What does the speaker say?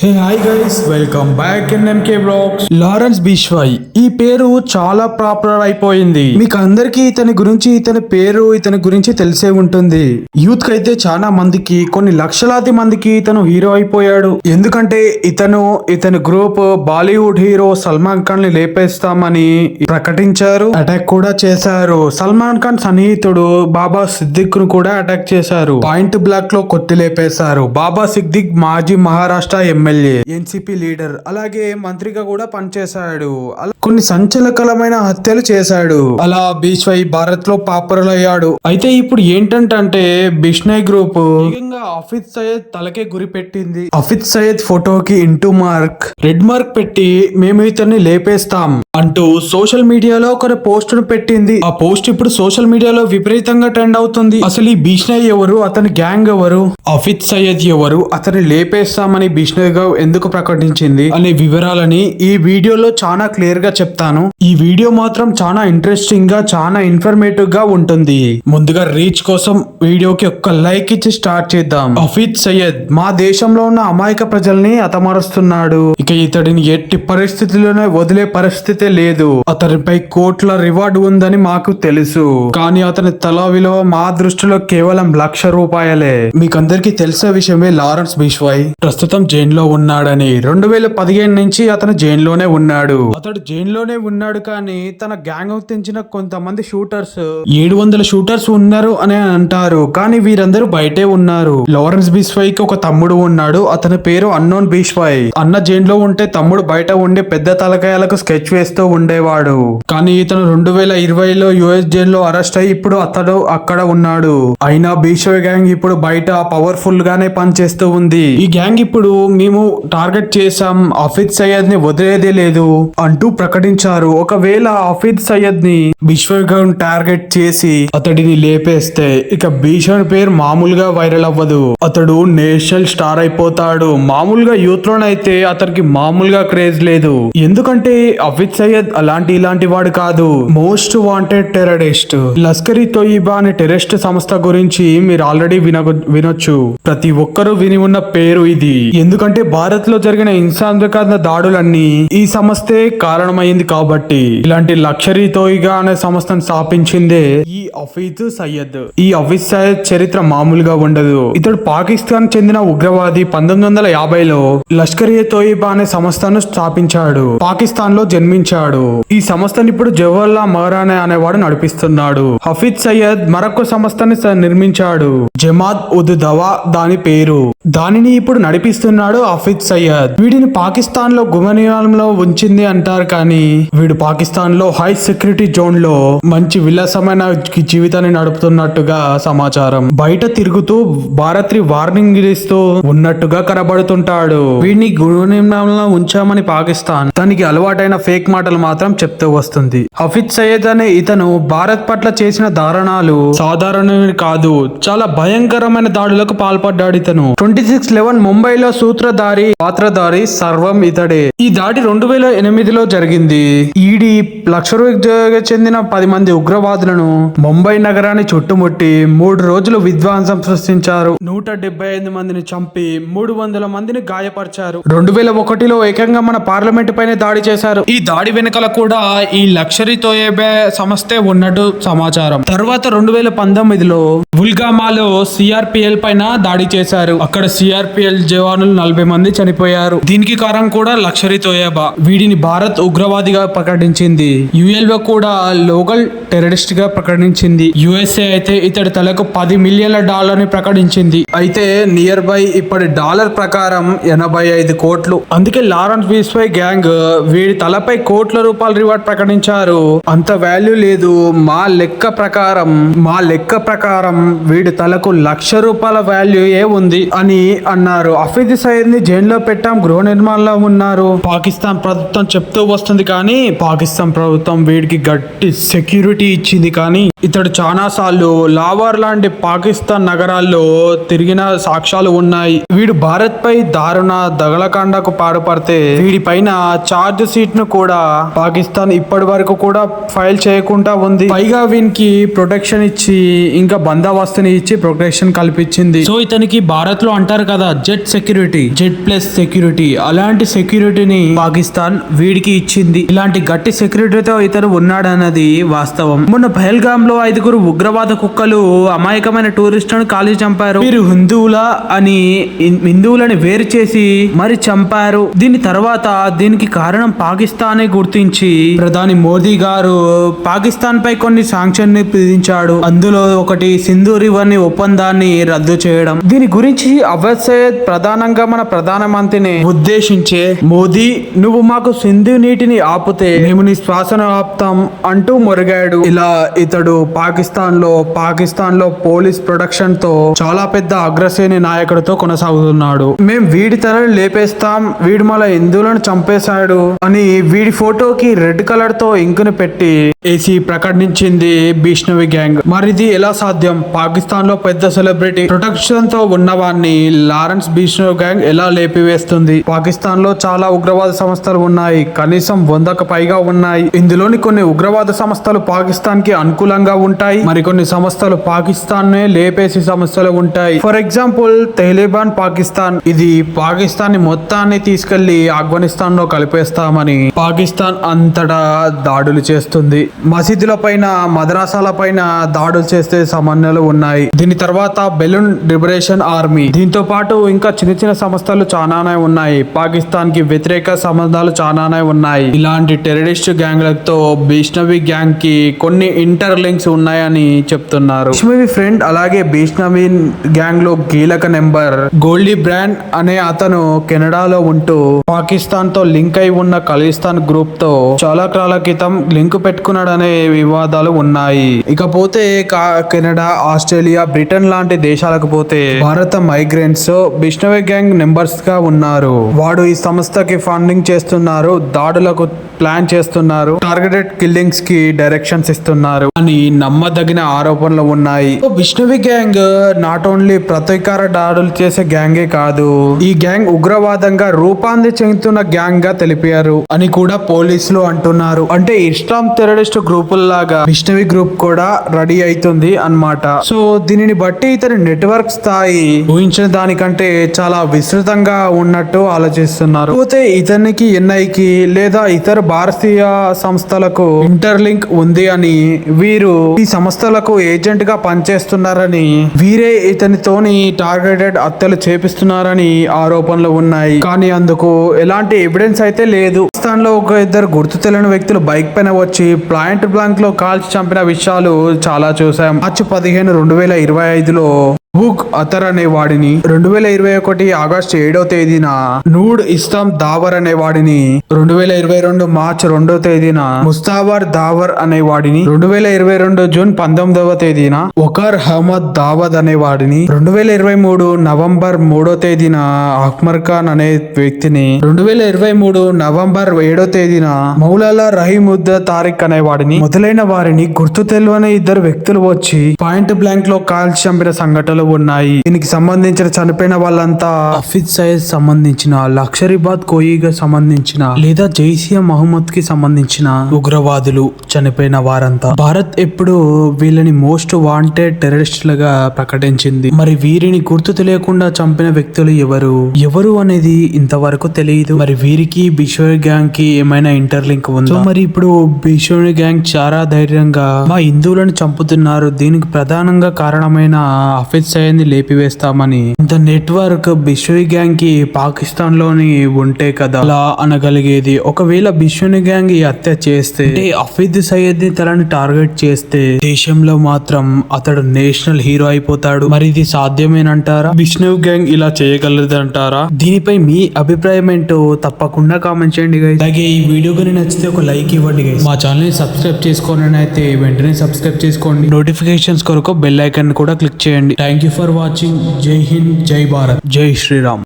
Hey hi guys welcome back in MK blogs Lawrence Bishnoi ఈ పేరు చాలా popular అయిపోయింది. మీకు అందరికి ఇతని గురించి ఇతని పేరు ఇతని గురించి తెలిసే ఉంటుంది. యూత్ కైతే అయితే చాలా మందికి కొన్ని లక్షలాది మందికి ఇతను హీరో అయిపోయాడు. ఎందుకంటే ఇతను ఇతని గ్రూప్ బాలీవుడ్ హీరో సల్మాన్ ఖాన్ని లేపేస్తామని ప్రకటించారు. అటాక్ కూడా చేశారు. సల్మాన్ ఖాన్ సన్నిహితుడు బాబా సిద్దిక్ను కూడా అటాక్ చేశారు. పాయింట్ బ్లాక్లో కొట్టి లేపేశారు. బాబా సిద్దిక్ మాజీ Maharashtra M MLA NCP leader అలాగే మంత్రిగా కూడా పనిచేశాడు. అలా కొన్ని సంచలకలమైన హత్యలు చేశాడు. అలా బీష్వై భారత్లో పాపులర్ అయ్యాడు అయితే ఇప్పుడు ఏంటంటే బిష్నయ్ గ్రూప్ ముఖ్యంగా అఫిత్ సయ్యద్ తలకే గురి పెట్టింది. అఫిద్ సయ్యద్ ఫోటోకి ఇంటూ మార్క్. రెడ్ మార్క్ పెట్టి మేము ఇతన్ని లేపేస్తాం అంటూ సోషల్ మీడియాలో ఒక పోస్ట్ను పెట్టింది. ఆ పోస్ట్ ఇప్పుడు సోషల్ మీడియాలో విపరీతంగా ట్రెండ్ అవుతుంది. అసలు ఈ బిష్నయ్ ఎవరు? అతని గ్యాంగ్ ఎవరు? అఫిత్ సయ్యద్ ఎవరు? అతన్ని లేపేస్తామని బిష్నయ్ గా ఎందుకు ప్రకటించింది అనే వివరాలని ఈ వీడియోలో చాలా క్లియర్గా చెప్తాను. ఈ వీడియో మాత్రం చాలా ఇంట్రెస్టింగ్గా చాలా ఇన్ఫర్మేటివ్గా ఉంటుంది. ముందుగా రీచ్ కోసం వీడియోకి ఒక్క లైక్ ఇచ్చి స్టార్ట్ చేద్దాం. హఫీద్ సయ్యద్ మా దేశంలో ఉన్న అమాయక ప్రజల్ని అతమరుస్తున్నాడు. ఇక ఇతడిని ఎట్టి పరిస్థితుల్లోనే వదిలే పరిస్థితే లేదు. అతనిపై కోట్ల రివార్డు ఉందని మాకు తెలుసు. కానీ అతని తల విలువ మా దృష్టిలో కేవలం లక్ష రూపాయలే. మీకందరికి తెలిసే విషయమే లారెన్స్ బిష్వాయ్. ప్రస్తుతం జైల్లో ఉన్నాడని. రెండు వేల పదిహేను నుంచి అతను జైల్లోనే ఉన్నాడు. అతడు జైల్లోనే ఉన్నాడు కానీ తన గ్యాంగ్ తెంచిన కొంతమంది షూటర్స్ ఏడు వందల షూటర్స్ ఉన్నారు అని అంటారు. కానీ వీరందరూ బయటే ఉన్నారు. లారెన్స్ బిష్వాయ్కి ఒక తమ్ముడు ఉన్నాడు. అతని పేరు అన్నోన్ బిష్వాయ్ అన్న జైల్లో ఉంటే తమ్ముడు బయట ఉండి పెద్ద తలకాయలకు స్కెచ్ వేస్తూ ఉండేవాడు. కానీ ఇతను రెండు వేల ఇరవైలో యుఎస్ జైల్లో అరెస్ట్ అయ్యి ఇప్పుడు అతడు అక్కడ ఉన్నాడు. అయినా బీష్వాయ్ గ్యాంగ్ ఇప్పుడు బయట పవర్ఫుల్ గానే పనిచేస్తూ ఉంది. ఈ గ్యాంగ్ ఇప్పుడు మేము టార్గెట్ చేశాం అఫీద్ సయ్యద్ని వదిలేదే లేదు అంటూ ప్రకటించారు. ఒకవేళ అఫీద్ సయ్యద్ని విశ్వగౌన్ టార్గెట్ చేసి అతడిని లేపేస్తే ఇక భీషణ్ పేరు మామూలుగా వైరల్ అవ్వదు. అతడు నేషనల్ స్టార్ అయిపోతాడు. మామూలుగా యూత్ లోనైతే అతనికి మామూలుగా క్రేజ్ లేదు. ఎందుకంటే అఫీద్ సయ్యద్ అలాంటి ఇలాంటి వాడు కాదు. మోస్ట్ వాంటెడ్ టెరరిస్ట్ లస్కర్ ఈ తోయిబా అనే టెరరిస్ట్ సంస్థ గురించి మీరు ఆల్రెడీ విన వినొచ్చు. ప్రతి ఒక్కరూ విని ఉన్న పేరు ఇది. ఎందుకంటే భారత్లో జరిగిన హింసాత్మక దాడులన్నీ ఈ సంస్థే కారణమైంది కాబట్టి. ఇలాంటి లక్షరీ తోయిగా అనే సంస్థను స్థాపించిందే ఈ అఫీజ్ సయ్యద్. ఈ అఫీజ్ సయ్యద్ చరిత్ర మామూలుగా ఉండదు. ఇతడు పాకిస్తాన్ చెందిన ఉగ్రవాది పంతొమ్మిది వందల యాభైలో లష్కర్ ఏ తోయిబా అనే సంస్థను స్థాపించాడు. పాకిస్తాన్లో జన్మించాడు. ఈ సంస్థను ఇప్పుడు జవహర్లా మహారాణా అనేవాడు నడిపిస్తున్నాడు. హఫీజ్ సయ్యద్ మరొక సంస్థని నిర్మించాడు. జమాద్ ఉద్ దవా దాని పేరు. దానిని ఇప్పుడు నడిపిస్తున్నాడు హఫీద్ సయ్యద్ వీడిని పాకిస్తాన్లో గుమనియాలంలో ఉంచింది అంటారు కానీ వీడు పాకిస్తాన్లో హై సెక్యూరిటీ జోన్లో మంచి విలాసమైన జీవితాన్ని నడుపుతున్నట్టుగా సమాచారం. బయట తిరుగుతూ భారత్రి వార్నింగ్ ఇస్తూ ఉన్నట్టుగా కనబడుతుంటాడు. వీడిని గుణనియంలో ఉంచామని పాకిస్తాన్. తనకి అలవాటైన ఫేక్ మాటలు మాత్రం చెప్తూ వస్తుంది. హఫీద్ సయ్యద్ అనే ఇతను భారత్ పట్ల చేసిన దారుణాలు సాధారణమే కాదు చాలా భయంకరమైన దాడులకు పాల్పడ్డాడు ఇతను. ట్వంటీ సిక్స్ లెవెన్ ముంబైలో సూత్రధారి పాత్రధారి సర్వం ఇతడే. ఈ దాడి రెండు వేల ఎనిమిదిలో జరిగింది. ఈడీ లక్షరుకు చెందిన పది మంది ఉగ్రవాదులను ముంబై నగరాన్ని చుట్టుముట్టి మూడు రోజులు విధ్వంసం సృష్టించారు. నూట డెబ్బై ఐదు మందిని చంపి మూడు వందల మందిని గాయపరిచారు. రెండు వేల ఒకటిలో ఏకంగా మన పార్లమెంట్ పైన దాడి చేశారు. ఈ దాడి వెనుకల కూడా ఈ లక్షరీ తోయేబే సంస్థే ఉన్నట్టు సమాచారం. తర్వాత రెండు వేల పంతొమ్మిదిలో ఉల్గామాలో సిఆర్పిఎల్ పైన దాడి చేశారు. అక్కడ సిఆర్పిఎల్ జవానులు నలభై మంది చనిపోయారు. దీనికి కారణం కూడా లక్షరీ తోయేబా. వీడిని భారత్ ఉగ్రవాదిగా ప్రకటించింది. యుఎల్ఓ కూడా లోకల్ టెరరిస్ట్గా ప్రకటించింది. యుఎస్ఏ అయితే ఇతడి తలకు పది మిలియన్ల డాలర్ని ప్రకటించింది. అయితే నియర్ బై ఇప్పటి డాలర్ ప్రకారం ఎనభై ఐదు కోట్లు. అందుకే లారెన్స్ బీస్పై గ్యాంగ్ వీడి తలపై కోట్ల రూపాయల రివార్డ్ ప్రకటించారు. అంత వాల్యూ లేదు. మా లెక్క ప్రకారం మా లెక్క ప్రకారం వీడి తలకు లక్ష రూపాయల వాల్యూ ఏ ఉంది అని అన్నారు. అఫీద్ సయ్యద్ని జైల్లో పెట్టాం గృహ నిర్మాణంలో ఉన్నారు. పాకిస్తాన్ ప్రభుత్వం చెప్తూ వస్తుంది కానీ పాకిస్తాన్ ప్రభుత్వం వీడికి గట్టి సెక్యూరిటీ ఇచ్చింది కానీ ఇతడు చాలా సార్లు లావార్ లాంటి పాకిస్తాన్ నగరాల్లో తిరిగిన సాక్ష్యాలు ఉన్నాయి. వీడు భారత్ పై దారుణ దగలకాండకు పాడుపడితే వీడి పైన చార్జ్ షీట్ను కూడా పాకిస్తాన్ ఇప్పటి వరకు కూడా ఫైల్ చేయకుండా ఉంది. పైగా వీనికి ప్రొటెక్షన్ ఇచ్చి ఇంకా బందోబస్తుని ఇచ్చి ప్రొటెక్షన్ కల్పించింది. సో ఇతనికి భారత్లో అంటారు కదా Z security Z plus security. అలాంటి సెక్యూరిటీని పాకిస్తాన్ వీడికి ఇచ్చింది. ఇలాంటి గట్టి సెక్యూరిటీతో ఇతను ఉన్నాడన్నది వాస్తవం. మొన్న పహల్గామ్లో ఐదుగురు ఉగ్రవాద కుక్కలు అమాయకమైన టూరిస్టులను కాల్చి చంపారు. వీరు హిందువుల అని హిందువులని వేరు చేసి మరి చంపారు. దీని తర్వాత దీనికి కారణం పాకిస్తానే గుర్తించి ప్రధాని మోదీ గారు పాకిస్తాన్ పై కొన్ని సాంక్షన్ని విధించాడు. అందులో ఒకటి సింధు రివర్ని ఒప్పందాన్ని రద్దు చేయడం. దీని గురించి అవధ్ సయ్యద్ ప్రధానంగా మన ప్రధానమంత్రిని ఉద్దేశించే మోదీ నువ్వు మాకు సింధు నీటిని ఆపితే మేము నీ శ్వాసను ఆపుతాం అంటూ మొరిగాడు. ఇలా ఇతడు పాకిస్తాన్లో పాకిస్తాన్లో పోలీస్ ప్రొడక్షన్తో చాలా పెద్ద అగ్రశ్రేణి నాయకుడితో కొనసాగుతున్నాడు. మేం వీడి తలని లేపేస్తాం వీడు మన హిందువులను చంపేశాడు అని వీడి ఫోటోకి రెడ్ కలర్తో ఇంకుని పెట్టి ఏసీ ప్రకటించింది భీష్ణవి గ్యాంగ్. మరిది ఎలా సాధ్యం? పాకిస్తాన్లో పెద్ద సెలబ్రిటీ ప్రొటెక్షన్తో ఉన్నవాన్ని లారెన్స్ భీష్ణవ్ గ్యాంగ్ ఎలా లేపివేస్తుంది? పాకిస్తాన్లో చాలా ఉగ్రవాద సంస్థలు ఉన్నాయి. కనీసం వందకు పైగా ఉన్నాయి. ఇందులోని కొన్ని ఉగ్రవాద సంస్థలు పాకిస్తాన్కి అనుకూలంగా ఉంటాయి. మరికొన్ని సంస్థలు పాకిస్తాన్ నే లేపేసి సంస్థలు ఉంటాయి. For example Taliban Pakistan. ఇది పాకిస్తాన్ని మొత్తాన్ని తీసుకెళ్ళి ఆఫ్ఘనిస్తాన్లో కలిపేస్తామని పాకిస్తాన్ అంతటా దాడులు చేస్తుంది. మసీదుల పైన మద్రాసాల పైన దాడులు చేస్తే సమన్వయాలు ఉన్నాయి. దీని తర్వాత బెలూన్ లిబరేషన్ ఆర్మీ. దీంతో పాటు ఇంకా చిన్న చిన్న సంస్థలు చాలానే ఉన్నాయి. పాకిస్తాన్కి వ్యతిరేక సంబంధాలు చాలానే ఉన్నాయి. ఇలాంటి టెరరిస్ట్ గ్యాంగ్లతో భీష్ణవి గ్యాంగ్కి కొన్ని ఇంటర్ లింక్స్ ఉన్నాయని చెప్తున్నారు. బీష్ణవి ఫ్రెండ్ అలాగే భీష్ణవి గ్యాంగ్లో కీలక నెంబర్. గోల్డీ బ్రాండ్ అనే అతను కెనడాలో ఉంటూ పాకిస్తాన్తో లింక్ అయి ఉన్న ఖలిస్తాన్ గ్రూప్తో చాలా కాల క్రితం లింక్ అనే వివాదాలు ఉన్నాయి. ఇకపోతే కా- కెనడా ఆస్ట్రేలియా బ్రిటన్ లాంటి దేశాలకు పోతే భారత మైగ్రెంట్స్ బిష్ణవి గ్యాంగ్ మెంబర్స్గా ఉన్నారు. వాడు ఈ సంస్థకి ఫండింగ్ చేస్తున్నారు. దాడులకు ప్లాన్ చేస్తున్నారు. టార్గెటెడ్ కిల్లింగ్స్కి డైరెక్షన్స్ ఇస్తున్నారు. అని నమ్మదగిన ఆరోపణలు ఉన్నాయి. విష్ణువి విష్ణవి గ్యాంగ్ నాట్ ఓన్లీ ప్రతీకార దాడులు చేసే గ్యాంగే కాదు ఈ గ్యాంగ్ ఉగ్రవాదంగా రూపాంతి చెందుతున్న గ్యాంగ్గా తెలిపారు అని కూడా పోలీసులు అంటున్నారు. అంటే ఇస్లాం గ్రూపు లాగా విష్ణవి గ్రూప్ కూడా రెడీ అవుతుంది అన్నమాట. సో దీనిని బట్టి ఇతని నెట్వర్క్ స్థాయి ఊహించిన దానికంటే చాలా విస్తృతంగా ఉన్నట్టు ఆలోచిస్తున్నారు. పోతే ఇతనికి ఎన్ఐకి లేదా ఇతర భారతీయ సంస్థలకు ఇంటర్లింక్ ఉంది అని వీరు ఈ సంస్థలకు ఏజెంట్గా పనిచేస్తున్నారని వీరే ఇతనితోని టార్గెటెడ్ హత్యలు చేపిస్తున్నారని ఆరోపణలు ఉన్నాయి. కానీ అందుకు ఎలాంటి ఎవిడెన్స్ అయితే లేదు. లో ఒక ఇద్దరు గుర్తు తెలియని వ్యక్తులు బైక్ పైన వచ్చి ప్లాంట్ బ్లాంక్లో కాల్చి చంపిన విషయాలు చాలా చూసాం మార్చి పదిహేను రెండు వేల ఇరవై ఐదులో బుక్ అతర్ అనే వాడిని రెండు వేల ఇరవై ఒకటి ఆగస్టు ఏడవ తేదీన నూడ్ ఇస్తాం దావర్ అనే వాడిని రెండు వేల ఇరవై రెండు మార్చ్ రెండో తేదీన ముస్తావర్ దావర్ అనే వాడిని రెండు వేల ఇరవై రెండు జూన్ పంతొమ్మిదవ తేదీన ఒకర్ అహ్మద్ దావద్ అనే వాడిని రెండు వేల ఇరవై మూడు నవంబర్ మూడో తేదీన అక్మర్ ఖాన్ అనే వ్యక్తిని. రెండు వేల ఇరవై మూడు నవంబర్ ఏడో తేదీన మౌలాలా రహీముద్ద తారిక్ అనే వాడిని మొదలైన వారిని గుర్తు తెలియని ఇద్దరు వ్యక్తులు వచ్చి పాయింట్ బ్లాంక్లో కాల్చి చంపిన సంఘటనలు ఉన్నాయి. దీనికి సంబంధించిన చనిపోయిన వాళ్ళంతా హఫీజ్ సయ్యద్ సంబంధించిన లక్షరీబాద్ కోయిగా సంబంధించిన లేదా జైసియా మహమ్మద్కి సంబంధించిన ఉగ్రవాదులు చనిపోయిన వారంతా. భారత్ ఎప్పుడు వీళ్ళని మోస్ట్ వాంటెడ్ టెర్రరిస్టులుగా ప్రకటించింది. మరి వీరిని గుర్తు తెలియకుండా చంపిన వ్యక్తులు ఎవరు? ఎవరు అనేది ఇంతవరకు తెలియదు. మరి వీరికి బిషోర్ గ్యాంగ్కి ఏమైనా ఇంటర్లింక్ ఉందా? మరి ఇప్పుడు బిషోర్ గ్యాంగ్ చాలా ధైర్యంగా మా హిందువులను చంపుతున్నారు. దీనికి ప్రధానంగా కారణమైన హఫీజ్ సయ్యద్ లేపివేస్తామని. ద నెట్వర్క్ బిష్వి గ్యాంగ్కి పాకిస్తాన్లోని ఉంటే కదా? అలా అనగలిగేది. ఒకవేళ బిషోని గ్యాంగ్ ఈ హత్య చేస్తే అంటే సయ్యద్ని తలని టార్గెట్ చేస్తే దేశంలో మాత్రం అతడు నేషనల్ హీరో అయిపోతాడు. మరి ఇది సాధ్యమేనంటారా? బిష్ణు గ్యాంగ్ ఇలా చేయగలదంటారా? దీనిపై మీ అభిప్రాయం ఏంటో తప్పకుండా కామెంట్ చేయండి guys. అలాగే ఈ వీడియో కానీ నచ్చితే ఒక లైక్ ఇవ్వండి మా ఛానల్ని సబ్స్క్రైబ్ చేసుకోండి అయితే వెంటనే సబ్స్క్రైబ్ చేసుకోండి. నోటిఫికేషన్స్ కొరకు బెల్ ఐకాన్ కూడా క్లిక్ చేయండి. Thank thank you for watching Jai Hind Jai Bharat जय श्री राम